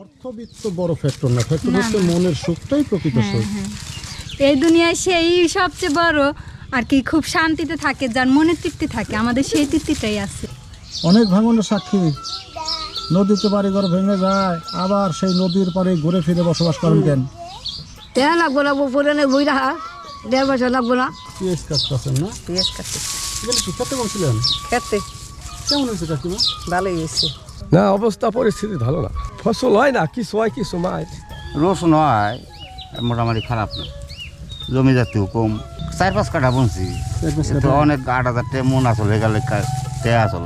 অর্থবিত্ত বড় ফ্যাক্টর না ফ্যাক্টর হচ্ছে মনের সুখটাই প্রকৃত সুখ। এই দুনিয়ায় সেই সবচেয়ে বড় আর কি খুব শান্তিতে থাকে যার মনে তৃপ্তি থাকে আমাদের সেই তৃপ্তিটাই আছে। অনেক ভাঙনের সাক্ষী। নদীতে বাড়িঘর ভেঙে যায় আবার সেই নদীর পাড়ে ঘুরে ফিরে বসবাস করেন কেন? দেয়া লাগবো না উপরে নেই বই রাখা দেড় বছর লাগবো না। পিএস কাটতেছেন না? পেঁয়াজ কাটতে এগুলো খেতে বলছিলেন? খেতে। কেমন হয়েছে কাকিমা? ভালোই হয়েছে। না অবস্থা পরিস্থিতি ভালো না। ফসল হয় না কিছু হয় কিছু মাছ রসুন হয় মোটামুটি খারাপ না। জমি জাতীয় কম। চার পাঁচ কাঠা বুনছি। অনেক আট হাজার টে মন আসলে গেলে টেয়া আসল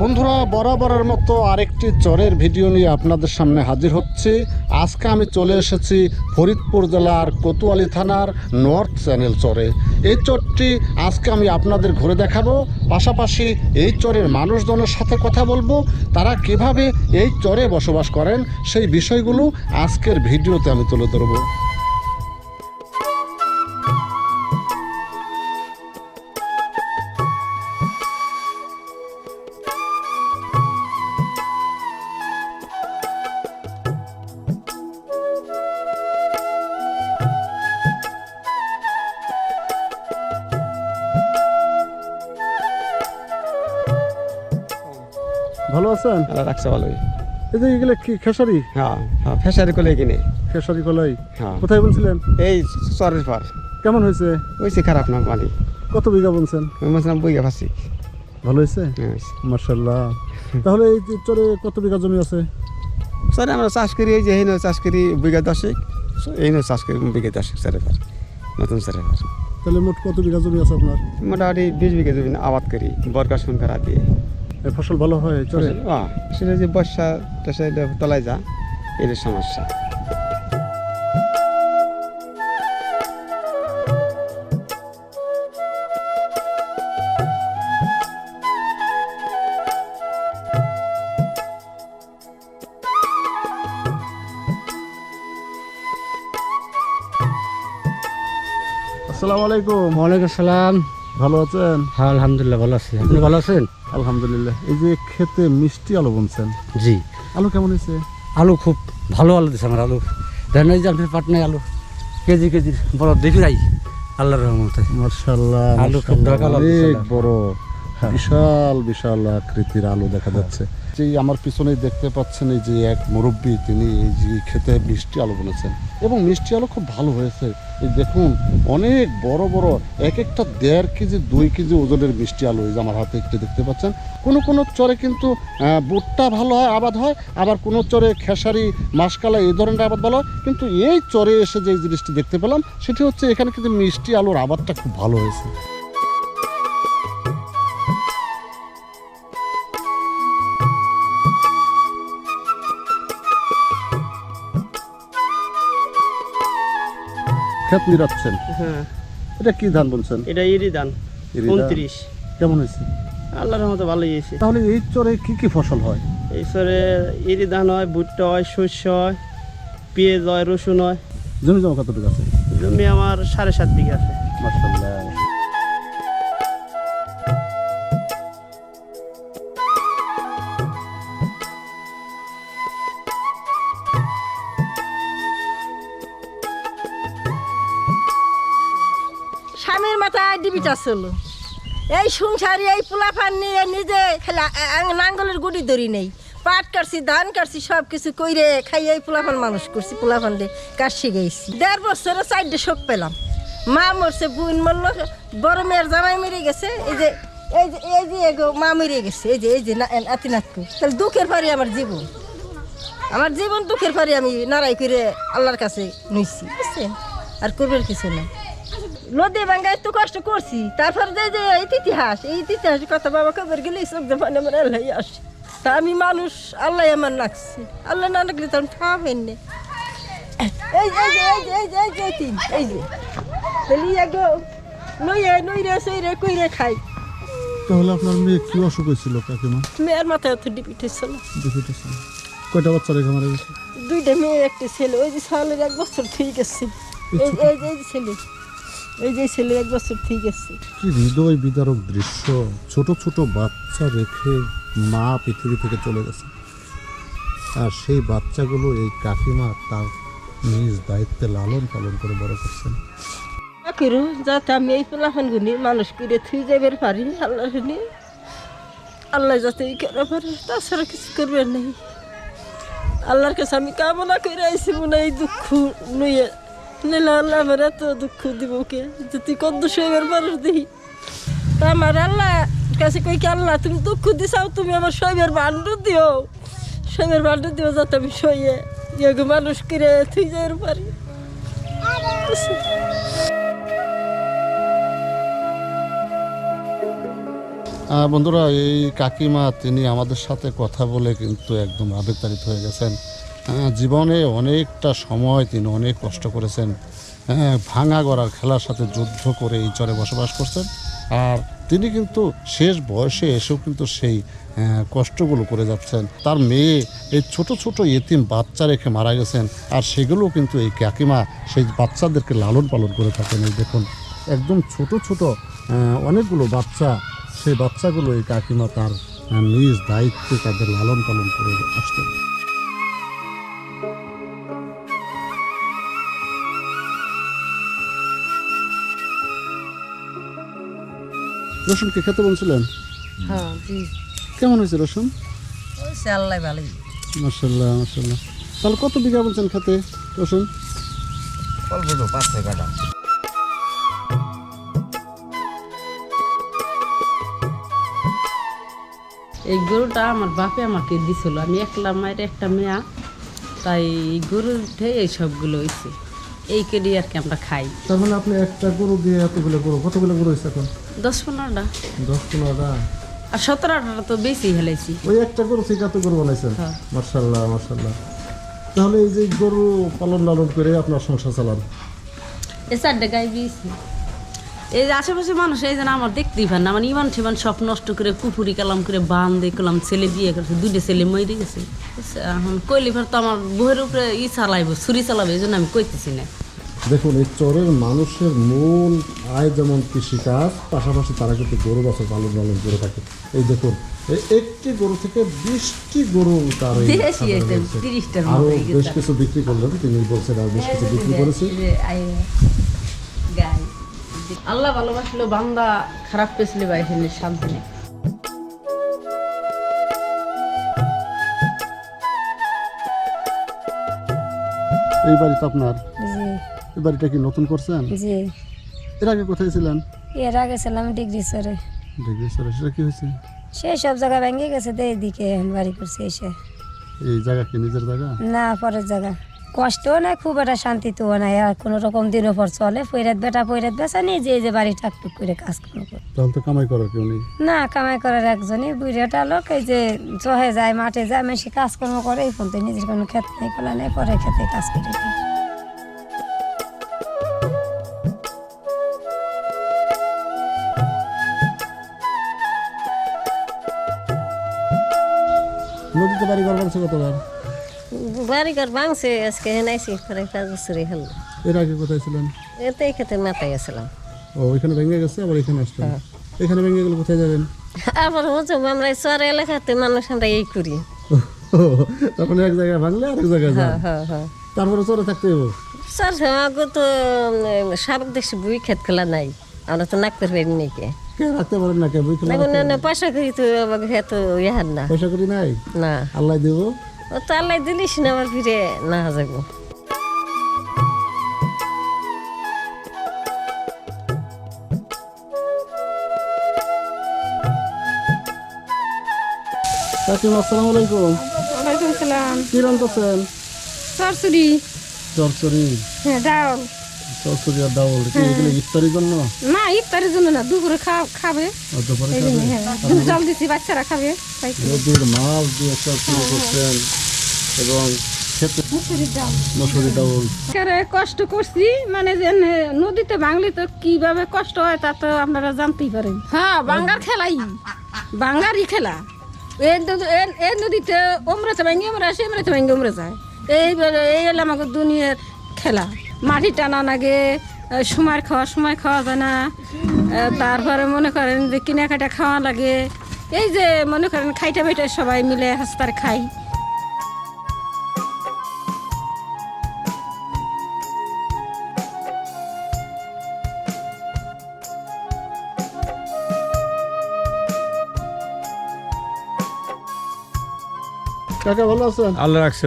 বন্ধুরা, বরাবরের মতো আরেকটি চরের ভিডিও নিয়ে আপনাদের সামনে হাজির হচ্ছে। আজকে আমি চলে এসেছি ফরিদপুর জেলার কোতোয়ালি থানার নর্থ চ্যানেল চরে। এই চরটি আজকে আমি আপনাদের ঘুরে দেখাবো। পাশাপাশি এই চরের মানুষজনের সাথে কথা বলব। তারা কীভাবে এই চরে বসবাস করেন, সেই বিষয়গুলো আজকের ভিডিওতে আমি তুলে ধরবো। আছেন? আল্লাহ রাখছে ভালোই। এই যে এগুলো কি খেসারি? হ্যাঁ হ্যাঁ ফেসারি করলে কিনে। খেসারি কলাই? হ্যাঁ। কোথায় বলছিলেন? এই চরের পার কেমন হয়েছে? হয়েছে খারাপ না পানি কত বিঘা বলছেন? আমি বলছিলাম বইয়া ফাঁসি ভালো হয়েছে? হ্যাঁ, মার্শাল্লাহ তাহলে এই চরে কত বিঘা জমি আছে? চরে আমরা চাষ করি এই যে এই চাষ করি বিঘা দশেক। এই নয় চাষ করি বিঘা দশেক চরের পার নতুন চরের পার তাহলে মোট কত বিঘা জমি আছে আপনার? মোটামুটি বিশ বিঘা জমি আবাদ করি বরকার শুনকার দিয়ে ফসল ভালো হয় চলে? আহ, সেটা যে বর্ষা টসা এটা তলায় যা এর সমস্যা। আসসালামু আলাইকুম। ওয়ালাইকুম আসসালাম। ভালো আছেন? হ্যাঁ আলহামদুলিল্লাহ ভালো আছি। আপনি ভালো আছেন? আলহামদুলিল্লাহ। এই যে খেতে মিষ্টি আলু বুনছেন। জি। আলু কেমন হয়েছে? আলু খুব ভালো আলু দিছে আমার আলু। দেন এই যে আপনার পাটনায় আলু। কেজি কেজি বড় দেখি নাই আল্লাহর রহমতে। মার্শাল্লাহ আলু খুব অনেক বড় বিশাল বিশাল আকৃতির আলু দেখা যাচ্ছে। যে আমার পিছনে দেখতে পাচ্ছেন এই যে এক মুরব্বী তিনি এই যে খেতে মিষ্টি আলু বলেছেন এবং মিষ্টি আলু খুব ভালো হয়েছে। দেখুন, অনেক বড় বড়, এক একটা দেড় কেজি, দুই কেজি ওজনের মিষ্টি আলু এই যে আমার হাতে একটু দেখতে পাচ্ছেন। কোনো কোনো চরে কিন্তু ভুট্টা ভালো হয়, আবাদ হয়, আবার কোনো চরে খেসারি মাসকালা এই ধরনের আবাদ ভালো হয়। কিন্তু এই চরে এসে যে জিনিসটি দেখতে পেলাম, সেটি হচ্ছে এখানে কিন্তু মিষ্টি আলুর আবাদটা খুব ভালো হয়েছে। ক্ষেত নিরাচ্ছেন। হ্যাঁ। এটা কি ধান বলছেন? এটা ইরি ধান। উনত্রিশ। কেমন হয়েছে? আল্লাহর মতো ভালোই হয়েছে। তাহলে এই চরে কি কি ফসল হয়? এই চরে ইরি ধান হয় ভুট্টা হয় শস্য হয় পেঁয়াজ হয় রসুন হয়। জমি জমা কতটুকু আছে? জমি আমার সাড়ে সাত বিঘা আছে। মার্শাল্লাহ মাথায় এই সংসারে এই পোলাফান নিয়ে নিজে নাঙ্গলের গুড়ি ধরি নেই। পাট কাটছি, ধান কাটছি সব কিছু কইরে খাই এই পোলাফান মানুষ করছি পোলাফান দিয়ে কাটছি গেছি। দেড় বছরে চারটে শোক পেলাম। মা মরছে, বুন মরল, বড় মেয়ের জামাই মেরে গেছে, এই যে এই যে এই যে এগো মা মরে গেছে, এই যে এই যে নাতি নাতকু তাহলে দুঃখের পারি আমার জীবন। আমার জীবন দুঃখের পারি আমি নারাই করে আল্লাহর কাছে নইছি, বুঝছেন? আর করবার কিছু না নদী ভাঙ্গায় তো কষ্ট করছি। তারপর যে যে এই ইতিহাস এই ইতিহাসের কথা বাবা কবর গেলে চোখ মানে আমার আল্লাহ আসে। তা আমি মানুষ আল্লাহ আমার লাগছে। আল্লাহ না লাগলে তখন খাবেন না। এই যে এই যে এই যে এই যে এই যে এই তিন এই যে। তাহলে এগো নইয়ে নইরে সইরে কইরে খাই? তাহলে আপনার মেয়ে কি অসুখ হয়েছিল কাকিমা? মেয়ের মাথায় অত ডিপিটে ছিল দেখেছি কয়টা বাচ্চা রেখে মারা গেছে? দুইটা মেয়ে একটা ছেলে। ওই যে সালের এক বছর ঠিক আছে এই এই যে এই যে ছেলে। এই যে ছেলে এক বছর ঠিক আছে। কি হৃদয় বিদারক দৃশ্য ছোট ছোট বাচ্চা রেখে মা পৃথিবী থেকে চলে গেছে। আর সেই বাচ্চাগুলো এই কাকিমা তার নিজ দায়িত্বে লালন পালন করে বড় করছেন। করো যাতে আমি এই পোলাফানগুলি মানুষ করে থুই যাবার পারি আল্লাহ আল্লাহ যাতে এই করে পারে তাছাড়া কিছু করবে নেই। আল্লাহর কাছে আমি কামনা করে আইসি মনে এই দুঃখ নইয়ে নিলে আল্লাহ আমার এত দুঃখ দিব কে যে তুই কত সইবার মানুষ তা আমার আল্লাহ কাছে কই আল্লাহ তুমি দুঃখ দিছাও তুমি আমার সইবার ভাণ্ড দিও সইবার ভাণ্ড দিও যাতে আমি সইয়ে ইয়ে মানুষ করে থুই যাবার পারি বন্ধুরা, এই কাকিমা, তিনি আমাদের সাথে কথা বলে কিন্তু একদম আবেগতাড়িত হয়ে গেছেন। জীবনে অনেকটা সময় তিনি অনেক কষ্ট করেছেন। হ্যাঁ ভাঙা গড়ার খেলার সাথে যুদ্ধ করে এই চরে বসবাস করছেন। আর তিনি কিন্তু শেষ বয়সে এসেও কিন্তু সেই কষ্টগুলো করে যাচ্ছেন। তার মেয়ে, এই ছোট ছোট এতিম বাচ্চা রেখে মারা গেছেন। আর সেগুলো কিন্তু এই কাকিমা, সেই বাচ্চাদেরকে লালন পালন করে থাকেন। এই দেখুন, একদম ছোট ছোট অনেকগুলো বাচ্চা, সেই বাচ্চাগুলো এই কাকিমা তার নিজ দায়িত্বে তাদের লালন পালন করে আসতেন। রসুন কে খেতে বলছিলেন? হ্যাঁ কেমন হয়েছে রসুন? আল্লাহ ভালোই। মার্শাল্লাহ মার্শাল্লাহ তাহলে কত বিঘা বলছেন খেতে রসুন? অল্প তো পাঁচ ছয় কাটা এই গরুটা আমার বাপে আমাকে দিছিল। আমি একলা মায়ের একটা মেয়া তাই এই গরুর উঠে এই সবগুলো হয়েছে। এই কেডি আর কি আমরা খাই। তার মানে আপনি একটা গরু দিয়ে এতগুলো গরু কতগুলো গরু হয়েছে এখন? দশ পনেরোটা। দশ পনেরোটা? আর সতেরো আঠারো তো বেশি হেলাইছি। ওই একটা গরু থেকে এত গরু বানাইছেন হ্যাঁ। মার্শাল্লাহ মার্শাল্লাহ তাহলে এই যে গরু পালন লালন করে আপনার সংসার চালান। এই চারটে গাই দিয়েছি এই যে আশেপাশে মানুষ এই যেন আমার দেখতেই পান না। আমার ইমান ঠিমান সব নষ্ট করে কুপুরি কালাম করে বান দিয়ে করলাম ছেলে বিয়ে করেছে দুইটা ছেলে মরে গেছে। এখন কইলি ফের তো আমার বউয়ের উপরে ই চালাইবো ছুরি চালাবো এই জন্য আমি কইতেছি না। দেখুন এই চরের মানুষের মূল আয় যেমন কৃষিকাজ পাশাপাশি তারা কিন্তু গরু বাছর পালন লালন করে থাকে। এই দেখুন একটি গরু থেকে বিশটি গরু তার আরও বেশ কিছু বিক্রি করলেন তিনি বলছেন আর বেশ কিছু বিক্রি করেছি। আল্লাহ ভালোবাসলো বান্দা খারাপ পেছলে বাইরে শান্তি নেই। এই বাড়িতে আপনার? এই বাড়িটা কি নতুন করছেন? জি। এর আগে কোথায় ছিলেন? এর আগে ছিলাম ডিগ্রি সরে সেটা কি হয়েছে? সেই সব জায়গা ভেঙে গেছে তো এইদিকে বাড়ি করছে এসে। এই জায়গা কি নিজের জায়গা? না পরের জায়গা। কষ্টও নাই খুব একটা শান্তি তো নাই। আর কোনো রকম দিনের পর চলে পৈরাত বেটা পৈরাত বেচা নেই যে যে বাড়ি টাকটুক করে কাজ কর্ম করে তাহলে তো কামাই করার কেউ নেই। না কামাই করার একজনই। বুড়িয়াটা লোক এই যে চহে যায় মাঠে যায় মেশি কাজকর্ম করে এই ফোন নিজের কোনো ক্ষেত নেই ফেলা নেই পরে খেতে কাজ করে। বাড়ি ঘর বাড়ছে কতবার? বাড়ি ঘর ভাঙছে আজকে হেনাইছি প্রায় পাঁচ বছরই হল। এর আগে কোথায় ছিলেন? এতে ক্ষেত্রে মাথায় গেছিলাম ও ওইখানে ভেঙে গেছে আবার এখানে আসছেন এখানে ভেঙে গেলে কোথায় যাবেন? আবার হচ্ছে আমরা এই এলাকাতে মানুষ আমরা এই করি। তখন এক জায়গায় ভাঙলে আরেক জায়গায় যান হ্যাঁ হ্যাঁ তারপরে চলে থাকতে হবে চর আমাকে তো সাবেক দেশে বুই খেত খেলা নাই। আমরা তো নাক পের নাকি? কে রাখতে পারেন না কে? বই খেলা না না পয়সা করি তো খেত ইহার না। পয়সা করি নাই? না। আল্লাহ দেবো। ও তো আল্লাহ দিলিস না আমার ফিরে না যাব। কাকিমা আসসালামু আলাইকুম। ওয়ালাইকুম সালাম কি রান্তাছেন সরসরি চরচরি হ্যাঁ ডাল। চরচরি আর ডাউল এগুলো ইফতারির জন্য? না ইফতারের জন্য না দুপুরে খাবে? দুধ জল দিছি বাচ্চারা খাবে নদীর মাছ দিয়ে চরচরি করছেন এবং খেতে মসুরি ডাউল। করে কষ্ট করছি মানে যে নদীতে ভাঙলে তো কীভাবে কষ্ট হয় তা তো আপনারা জানতেই পারেন। হ্যাঁ বাঙ্গার খেলাই বাঙ্গারই খেলা। এই নদীতে ওমরাতে ভাঙ্গি ওমরা আসে ভাঙ্গি ওমরা যায়। এই এই হলো আমাকে দুনিয়ার খেলা। মাটি টানা লাগে সময় খাওয়া সময় খাওয়া যায় না। তারপরে মনে করেন যে কিনা কাটা খাওয়া লাগে। এই যে মনে করেন খাইটা বেটে সবাই মিলে হাসতার খাই। কাকা ভালো আছেন? আল্লাহ রাখছে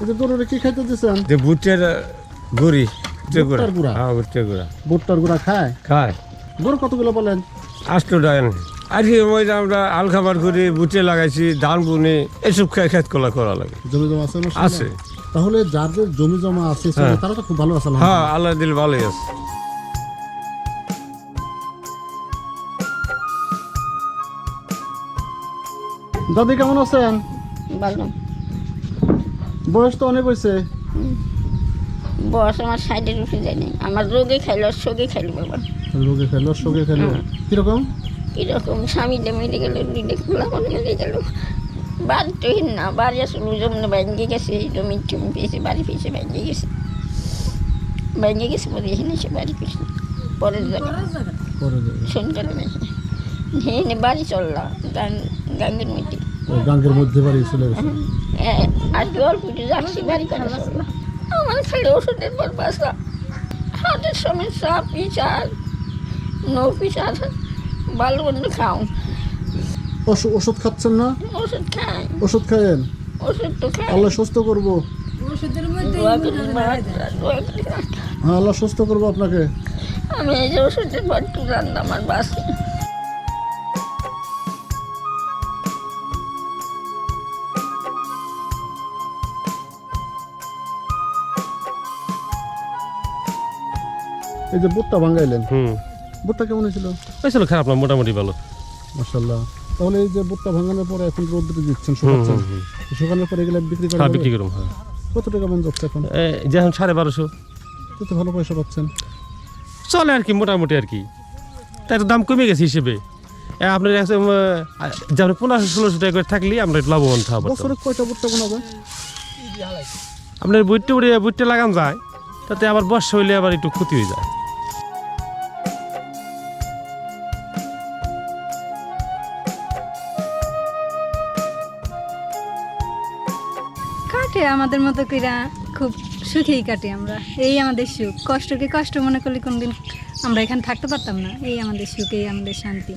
এই যে গরুরে কি খাইতে দিচ্ছেন যে ভুট্টের গুড়ি ভুট্টার গুঁড়া? হ্যাঁ ভুট্টের গুড়া। ভুট্টার গুঁড়া খায়? খায়। গরু কতগুলো বলেন? আসলো ডায়ন। আজকে ওই আমরা আল খাবার করি বুটে লাগাইছি ধান বুনে এসব খেয়ে খেত কলা করা লাগে। জমি জমা আছে আছে। তাহলে যাদের জমি জমা আছে হ্যাঁ। তারা তো খুব ভালো আছে হ্যাঁ আল্লাহ দিল ভালোই আছে। দাদি কেমন আছেন? ভালো। বয়স তো অনেক হয়েছে বয়স আমার সাইডের উঠে যায়নি। আমার রোগে খাইলো শোকে খাইলো বাবা। রোগে খেলো শোকে খেলো কীরকম? কীরকম? স্বামীটা মেরে গেল দিলে খোলা মনে মেরে গেল। বাড়ি তো হিন না বাড়ি আসলে জমনে ভেঙে গেছে জমি টমি পেয়েছে বাড়ি পেয়েছে ভেঙে গেছে। ভেঙে গেছে পরে এখানে এসে বাড়ি পেয়েছে। পরের জায়গা। শুনকালে নাকি হেনে বাড়ি চললাম গান গাঙ্গের মধ্যে। গাঙ্গের মধ্যে বাড়ি চলে গেছে। হ্যাঁ আজকে অল্প একটু যাচ্ছি বাড়ি কাটা চললাম আমার খালি ওষুধের পর বাসা। হাতের সমস্যা পিসার নো পিসার ভালো মন্দ খাও। ওষু- ওষুধ খাচ্ছেন না? ওষুধ খাই। ওষুধ খায়েন? ওষুধ তো খাই। আল্লাহ সুস্থ করব। হ্যাঁ আল্লাহ সুস্থ করব আপনাকে। আমি এই যে ওষুধের পর একটু রান্না আমার বাসে। এই যে বুটটা ভাঙ্গাইলেন হুম। বুটটা কেমন হয়েছিল? হয়েছিল খারাপ না মোটামুটি ভালো। মাসাল্লাহ তাহলে এই যে বুটটা ভাঙানোর পরে এখন রোদ্রে দিচ্ছেন শুকাচ্ছেন। শুকানোর পরে এগুলো বিক্রি করা হ্যাঁ বিক্রি করুন হ্যাঁ। কত টাকা মন যাচ্ছে এখন? যে এখন সাড়ে বারোশো। তো ভালো পয়সা পাচ্ছেন। চলে আর কি মোটামুটি আর কি। তাই তো দাম কমে গেছে হিসেবে। আপনার একদম যেমন পনেরোশো ষোলোশো টাকা করে থাকলে আমরা একটু লাভবান থাকব বছরে কয়টা বুটটা বোনা আপনার বইটে উড়ে বইটে লাগান যায় তাতে আবার বর্ষা হইলে আবার একটু ক্ষতি হয়ে যায়। আমাদের মতো কইরা খুব সুখেই কাটে আমরা। এই আমাদের সুখ। কষ্টকে কষ্ট মনে করলে কোনদিন আমরা এখানে থাকতে পারতাম না। এই আমাদের সুখ এই আমাদের শান্তি।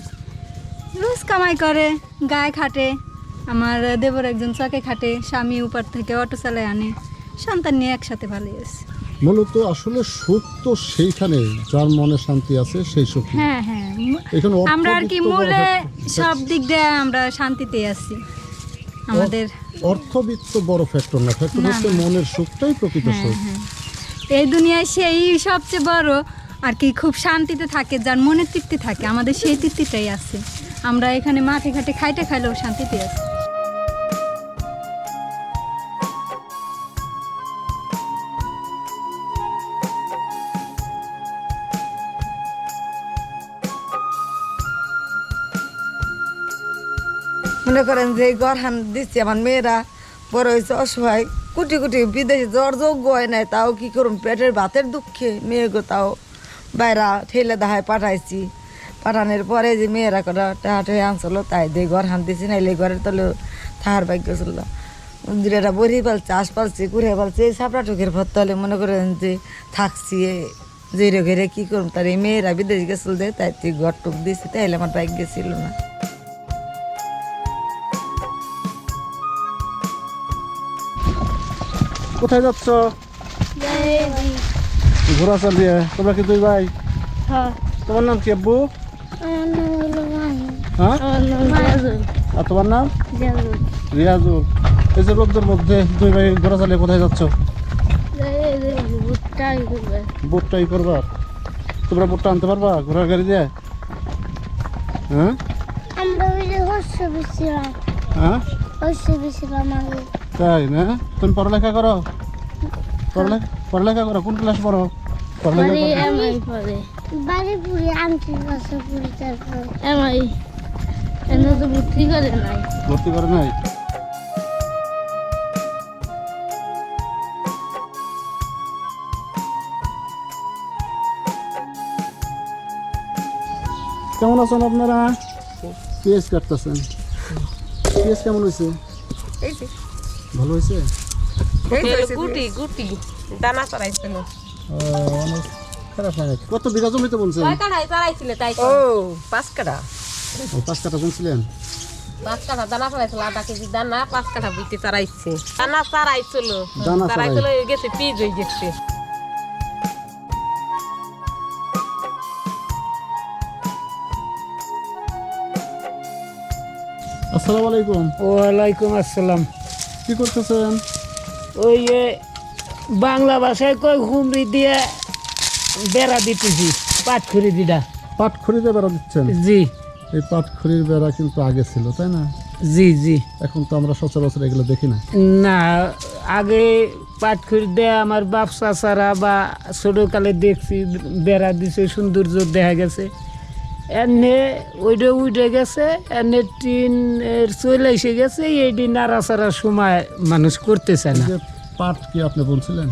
রোজ কামাই করে গায়ে খাটে আমার দেবর একজন চকে খাটে স্বামী উপর থেকে অটো চালায় আনে সন্তান নিয়ে একসাথে ভালোই আছে। মূলত আসলে সুখ তো সেইখানে যার মনে শান্তি আছে সেই সুখ হ্যাঁ হ্যাঁ। আমরা আর কি মূলে সব দিক দিয়ে আমরা শান্তিতে আছি। আমাদের অর্থবিত্ত বড় ফ্যাক্টর না। ফ্যাক্টর হচ্ছে মনের সুখটাই প্রকৃত হ্যাঁ, সুখ। হ্যাঁ। এই দুনিয়ায় সেই সবচেয়ে বড় আর কি খুব শান্তিতে থাকে যার মনে তৃপ্তি থাকে আমাদের সেই তৃপ্তিটাই আছে। আমরা এখানে মাঠে ঘাটে খাইতে খাইলেও শান্তিতে আছি। মনে করেন যে ঘর হান দিচ্ছে আমার মেয়েরা, বড় হয়েছে অসহায়, কুটি কুটি বিদেশে জ্বর যোগ্য হয় নাই, তাও কি করুন পেটের ভাতের দুঃখে মেয়েগো তাও বাইরা ঠেলে দাহায় পাঠাইছি। পাঠানোর পরে যে মেয়েরা করে টাহা টেহে আনছিল, তাই দিয়ে ঘর হান দিছি, নাইলে ঘরের তলে থাহার ভাগ্য ছিল। দুটা বড়ি পালছে, আশ পালছে, কুড়ে পালছে, এই সাপড়া টুকের ভর তলে মনে করেন যে থাকছি যে ঘরে কী করুন তার এই মেয়েরা বিদেশ গেছিল দে তাই তুই ঘর টুক দিছি, তাইলে আমার বাইক গেছিল না। কোথায় যাচ্ছ? ঘোরা চালিয়ে তোমরা কি দুই ভাই? তোমার নাম কি আব্বু? হ্যাঁ? আর তোমার নাম? রিয়াজুল। এই যে রোদ্রের মধ্যে দুই ভাই ঘোরা চালিয়ে কোথায় যাচ্ছ? বুটটা ই করবা। তোমরা বুটটা আনতে পারবা ঘোড়ার গাড়ি দিয়ে? হ্যাঁ? আমরা ওই যে হর্ষ বেছিলাম হ্যাঁ? তাই না? তুমি পড়ালেখা করো? পড়ালেখা পড়ালেখা করো? কোন ক্লাস পড়ো? পড়ালেখা করো। বাড়ি পুরি আনছি বাসা পুরি তারপর এমআই। এনে তো বুদ্ধি করে নাই? ভর্তি করে নাই? কেমন আছেন আপনারা? পেঁয়াজ কাটতেছেন পেঁয়াজ কেমন হয়েছে? ভালো হয়েছে? গুটি গুটি দানা চড়াইছিল? কত বিঘা জমিতে বলছেন ও পাঁচ কাঠা ও, পাঁচ কাটা বলছিলেন পাঁচ কাঠা দানা চড়াইছিল আধা কেজি দানা পাঁচ কাঠা বুঝতে দানা গেছে পিজ হয়ে গেছে। আসসালামু আলাইকুম। ওয়ালাইকুম আসসালাম। কি করতেছেন? ওই বাংলা ভাষায় কই হুমরি দিয়ে বেড়া দিতেছি পাটখুরি দিদা পাট খড়িতে বেড়া দিচ্ছেন? জি। এই পাট খড়ির বেড়া কিন্তু আগে ছিল তাই না? জি জি। এখন তো আমরা সচরাচর এগুলো দেখি না। না আগে পাটখুরি দিয়ে আমার বাপ চাচারা বা ছোটকালে দেখছি বেড়া দিছে সৌন্দর্য দেখা গেছে। এনে ওইটা উঠে গেছে এনে টিন এর চলে এসে গেছে এই দিন নাড়াচাড়ার সময় মানুষ করতেছে না। পাট কি আপনি বলছিলেন?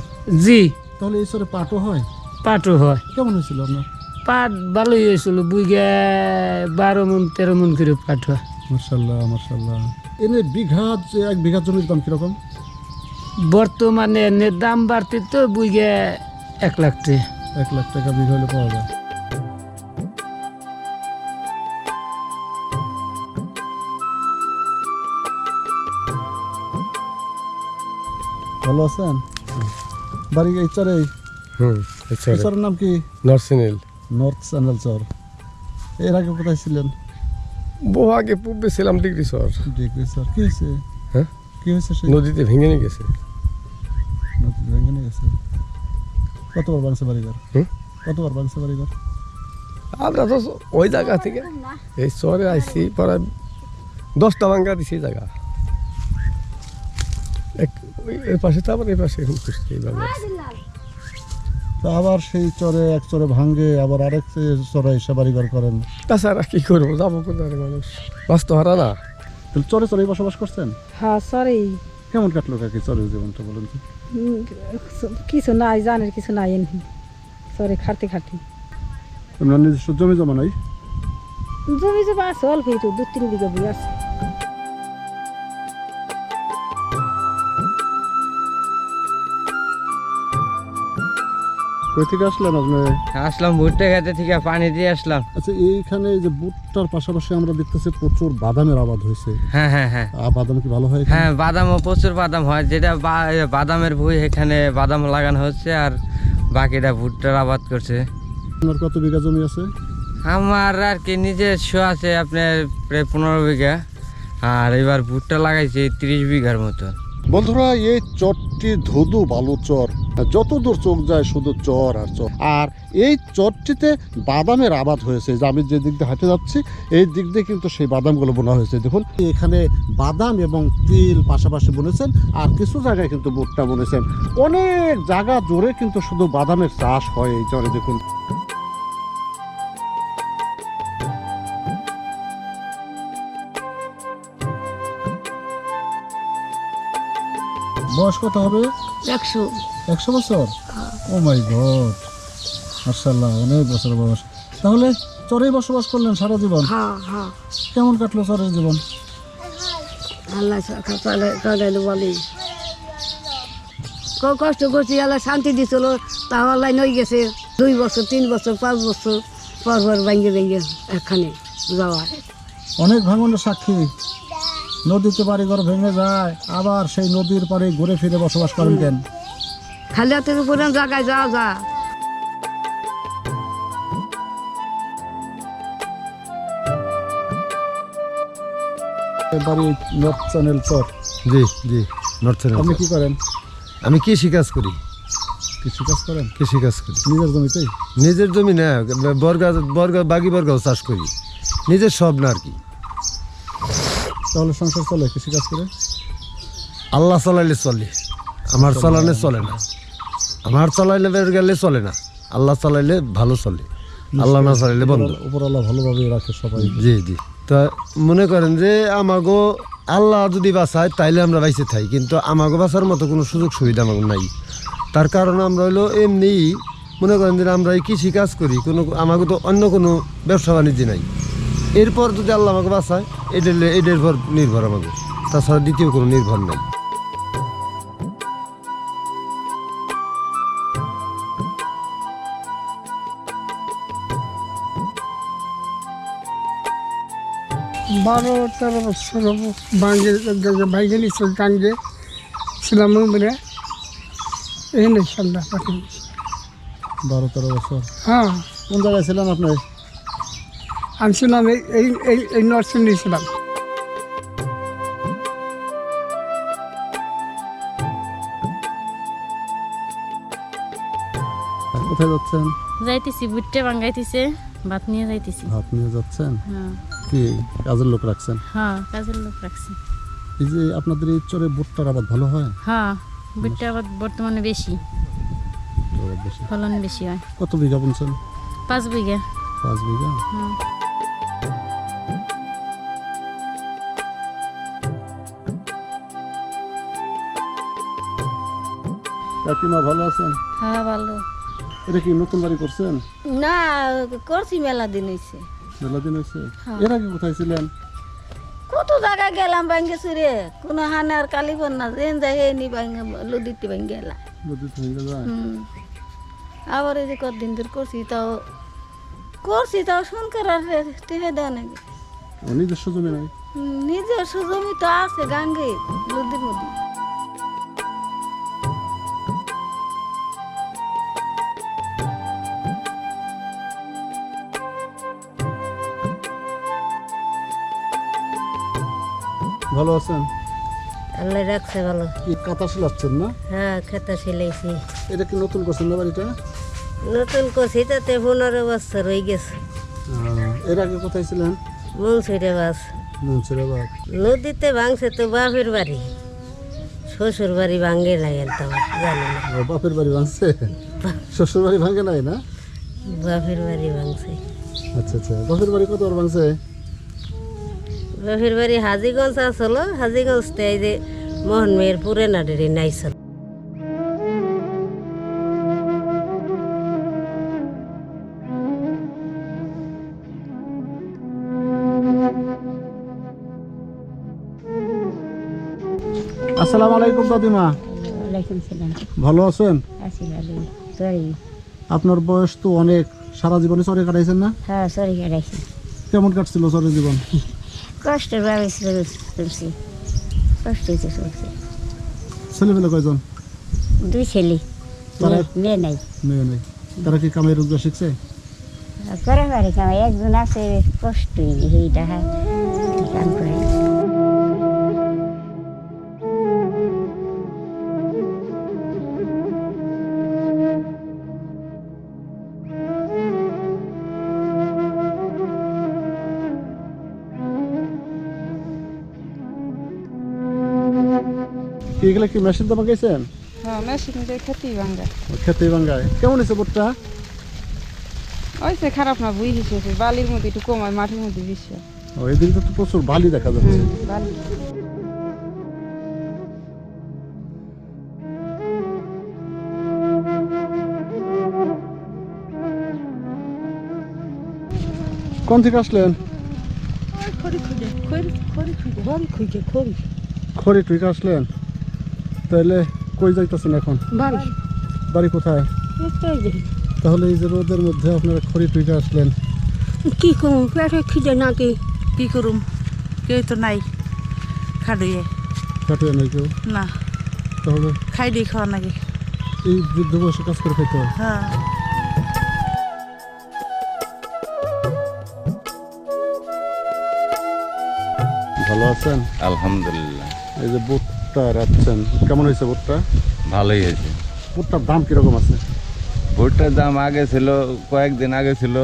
জি। তাহলে এই সরে পাটও হয়? পাটও হয়। কেমন হয়েছিল আপনার? পাট ভালোই হয়েছিল বুইগে বারো মন তেরো মন করে পাট হয়। মার্শাল্লাহ মার্শাল্লাহ এনে বিঘা যে এক বিঘা জমির দাম কীরকম? বর্তমানে এনে দাম বাড়তে তো বুইগে এক লাখ টাকা। এক লাখ টাকা বিঘা হলে পাওয়া যায়। ভালো আছেন? বাড়ি এই চরে? হুম এই চরের নাম কি? নরসিনিল নর্থ চ্যানেল চর। এর আগে কোথায় ছিলেন? বহু আগে পূর্বে ছিলাম ডিগ্রি সর ডিগ্রি স্যার কি হয়েছে? হ্যাঁ? কি হয়েছে নদীতে ভেঙে নিয়ে গেছে। নদী ভেঙে নিয়ে গেছে? কতবার ভাঙছে বাড়িঘর? কতবার ভাঙছে বাড়িঘর? আমরা তো ওই জায়গা থেকে এই শহরে আইসি প্রায় দশটা ভাঙ্গা দিছি জায়গা। এক এর পাশে তো আবার এই পাশে এখন খুঁজছি এইভাবে তো আবার সেই চরে এক চরে ভাঙ্গে আবার আরেক চরে এসে বাড়িঘর করেন। তাছাড়া কি করব যাব কোথায় মানুষ? বাস্তু হারা না। তাহলে চরে চরে বসবাস করছেন? হ্যাঁ সরি কেমন কাটলো কাকি চরের জীবনটা বলেন তো? কিছু নাই জানের কিছু নাই এমনি সরি খাটতে খাটতে। আপনার নিজস্ব জমি জমা নাই? জমি জমা আছে অল্প একটু দু তিন বিঘা বই আছে। কই থেকে আসলেন আপনি? আসলাম ভুট্টা খেতে থেকে পানি দিয়ে আসলাম। আচ্ছা এইখানে যে বুটটার পাশাপাশি আমরা দেখতেছি প্রচুর বাদামের আবাদ হয়েছে। হ্যাঁ হ্যাঁ হ্যাঁ। বাদাম কি ভালো হয়? হ্যাঁ বাদামও প্রচুর বাদাম হয়। যেটা বাদামের ভুঁই এখানে বাদাম লাগানো হচ্ছে আর বাকিটা ভুট্টার আবাদ করছে। আপনার কত বিঘা জমি আছে? আমার আর কি নিজের শো আছে আপনার প্রায় পনেরো বিঘা। আর এবার ভুট্টা লাগাইছি তিরিশ বিঘার মতো। বন্ধুরা এই চরটি ধুধু বালু চর যত দূর চোখ যায় শুধু চর আর চর। আর এই চরটিতে বাদামের আবাদ হয়েছে। যে আমি যে দিক দিয়ে হাঁটে যাচ্ছি, এই দিক দিয়ে কিন্তু সেই বাদামগুলো বোনা হয়েছে। দেখুন, এখানে বাদাম এবং তিল পাশাপাশি বুনেছেন আর কিছু জায়গায় কিন্তু ভুট্টা বুনেছেন। অনেক জায়গা জোরে কিন্তু শুধু বাদামের চাষ হয় এই চরে। দেখুন বয়স কত হবে? একশো। একশো বছর? ও মাই গড মার্শাল্লাহ অনেক বছর বয়স। তাহলে চরেই বসবাস করলেন সারা জীবন? হ্যাঁ হ্যাঁ। কেমন কাটলো চরের জীবন? আল্লাহ বলি কষ্ট করছি আল্লাহ শান্তি দিছিল। তাও আল্লাহ নই গেছে। দুই বছর তিন বছর পাঁচ বছর পর পর ভেঙে ভেঙে এখানে যাওয়া। অনেক ভাঙনের সাক্ষী। নদীতে বাড়িঘর ভেঙে যায় আবার সেই নদীর পাড়ে ঘুরে ফিরে বসবাস করেন কেন? খালি হাতের উপরে জায়গায় যাওয়া যা বাড়ি নর্থ চ্যানেল চর জি জি নর্থ আপনি কি করেন? আমি কৃষি কাজ করি। কৃষি কাজ করেন? কৃষি কাজ করি। নিজের জমিতেই? নিজের জমি না বর্গা বর্গা বাগি বর্গাও চাষ করি। নিজের সব না আর কি। তাহলে সংসার চলে কৃষি কাজ করে? আল্লাহ চালাইলে চলে আমার চালালে চলে না। আমার চালাইলে বের গেলে চলে না। আল্লাহ চালাইলে ভালো চলে আল্লাহ না চালাইলে বন্ধ। উপরওয়ালা ভালোভাবে রাখে সবাই। জি জি। তা মনে করেন যে আমাগো আল্লাহ যদি বাঁচায় তাইলে আমরা বাইসে থাই। কিন্তু আমাগো বাঁচার মতো কোনো সুযোগ সুবিধা আমাকে নাই। তার কারণ আমরা হইল এমনি মনে করেন যে আমরা এই কৃষি কাজ করি কোনো আমাকে তো অন্য কোনো ব্যবসা বাণিজ্য নাই। এরপর যদি আল্লাহ আমাকে বাঁচায় এটার এটার উপর নির্ভর আমাকে তাছাড়া দ্বিতীয় কোনো নির্ভর নেই। বারো তেরো বছর ভাঙ্গে ভাঙ্গে নিচ্ছে গাঙ্গে ছিলাম মানে এই নেই পাঠিয়ে বারো তেরো বছর। হ্যাঁ। কোন জায়গায় ছিলাম আপনি? আমি ছিলাম এই এই এই এই নর্সিং ছিলাম কোথায় যাচ্ছেন? যাইতেছি বুট্টে বাঙ্গাইতেছে ভাত নিয়ে যাইতেছি। ভাত নিয়ে যাচ্ছেন? হ্যাঁ। কি কাজের লোক রাখছেন? হ্যাঁ কাজের লোক রাখছি। এই যে আপনাদের এই চরে ভুট্টার আবাদ ভালো হয়? হ্যাঁ বুট্টে আবার বর্তমানে বেশি। আবাদ বেশি। ফলন বেশি হয়। কত বিঘা বুনছেন? পাঁচ বিঘা। পাঁচ বিঘা? হ্যাঁ। কাকিমা ভালো আছেন? হ্যাঁ ভালো। এটা কি নতুন বাড়ি করছেন? না করছি মেলা দিন হয়েছে মেলা দিন হয়েছে হ্যাঁ। এর আগে কোথায় ছিলেন? কত জায়গায় গেলাম ব্যাঙ্গে সুরে কোনো হানার কালীবন না যেন যাই নি ব্যাঙ্গে লদিতে ব্যাঙ্গে গেলাম নদী ভেঙে যায়? আবার এই যে কতদিন ধরে করছি তাও করছি তাও শুনকার আর টেহে দেওয়া নাকি নিজস্ব জমি নাই? নিজস্ব জমি তো আছে গাঙ্গে নদীর মধ্যে। ভালো আছেন? আল্লাহ রাখছে ভালো। কি কাতা শিলাচ্ছেন না? হ্যাঁ খেতে সিলাইছি এটা কি নতুন করছেন না বাড়িটা? নতুন করছি তাতে পনেরো বছর হয়ে গেছে। আহ, এর আগে কোথায় ছিলেন? মুন্সিরে বাস মুন্সিরাবাদ। নদীতে ভাঙছে তো বাপের বাড়ি। শ্বশুর বাড়ি ভাঙ্গে নাই একদম জানি না। ও, বাপের বাড়ি ভাঙছে? শ্বশুর বাড়ি ভাঙে নাই না? বাপের বাড়ি ভাঙছে। আচ্ছা আচ্ছা। বাপের বাড়ি কত বার ভাঙছে? বাপের বাড়ি হাজিগঞ্জ আসলো হাজিগঞ্জ এই যে মোহন মেয়ের পুরে নাডেরি নাইছিল আসসালামু আলাইকুম দাদিমা। ওয়ালাইকুম সালাম। ভালো আছেন? আছি ভালো আপনার বয়স তো অনেক সারা জীবনে চরে কাটাইছেন না? হ্যাঁ সরি কাটাইছি। কেমন কাটছিল চরে জীবন? কষ্টের ভাবে চলছি কষ্ট হয়েছে চলছে ছেলেবেলা কয়জন? দুই ছেলে। মেয়ে- নাই। মেয়ে নাই। তারা কি কামাই রোজগার শিখছে? করে পারে কামাই। একজন আছে কষ্ট সেইটা হ্যাঁ কাম করে। কি এগুলো কি মেশিন দামা গেছেন হ্যাঁ মেশিন দিয়ে খেতেই বাঙ্গা খেতে ভাঙ্গায় কেমন হয়েছে বোটটা? ওইসে খারাপ না বুঝি হিসেবে বালির মধ্যে একটু কম হয় মাটির মধ্যে বেশি হয়। ও তো প্রচুর বালি দেখা যাচ্ছে। বালি। কোন থেকে আসলেন? খড়ি খুঁজে খড়ি খড়ি খুঁজে খড়ি খুঁজে খড়ি। খড়ি টুইকে আসলেন? তাহলে কই যাইতেছেন এখন? বাড়ি। বাড়ি কোথায়? তাহলে এই যে রোদের মধ্যে আপনারা খড়ি টুইকে আসলেন। কি করুন পেটে খিদে নাকি? কি করুম? কেউ তো নাই খাড়ুয়ে কাটুয়ে নাই কেউ? না। তাহলে খাই দিয়ে খাওয়া নাকি। এই বৃদ্ধ বয়সে কাজ করে খাইতে হয়? হ্যাঁ। ভালো আছেন? আলহামদুলিল্লাহ। এই যে বুটটা রাখছেন কেমন হয়েছে বুটটা ভালোই হয়েছে। বুটটার দাম কীরকম আছে? ভুট্টার দাম আগে ছিল কয়েকদিন আগে ছিল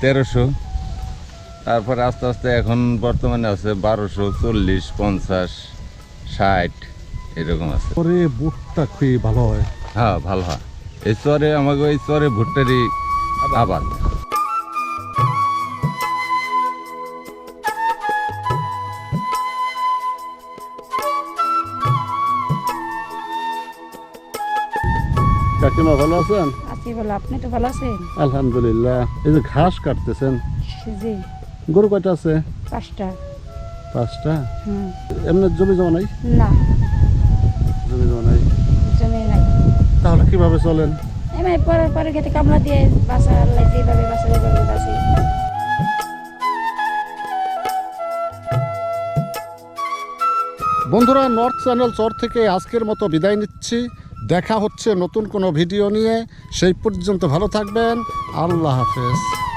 তেরোশো। তারপরে আস্তে আস্তে এখন বর্তমানে আছে বারোশো চল্লিশ পঞ্চাশ ষাট এরকম আছে। পরে বুটটা খুবই ভালো হয়। হ্যাঁ ভালো হয়। এই চরে আমাকে ওই চরে ভুট্টারই আবাদ কাকিমা ভালো আছেন? আছি বলে আপনি তো ভালো আছেন? আলহামদুলিল্লাহ। এই যে ঘাস কাটতেছেন। জি। গরু কয়টা আছে? পাঁচটা। পাঁচটা? এমনি জমি জমা নাই? না। জমি জমা নাই। জমি নাই। তাহলে কীভাবে চলেন? এমনি পরে পরে খেতে কামলা দিয়ে বাসা আল্লাহ যেভাবে বাসা যেভাবে বাসি। বন্ধুরা নর্থ চ্যানেল চর থেকে আজকের মতো বিদায় নিচ্ছি। দেখা হচ্ছে নতুন কোনো ভিডিও নিয়ে। সেই পর্যন্ত ভালো থাকবেন। আল্লাহ হাফেজ।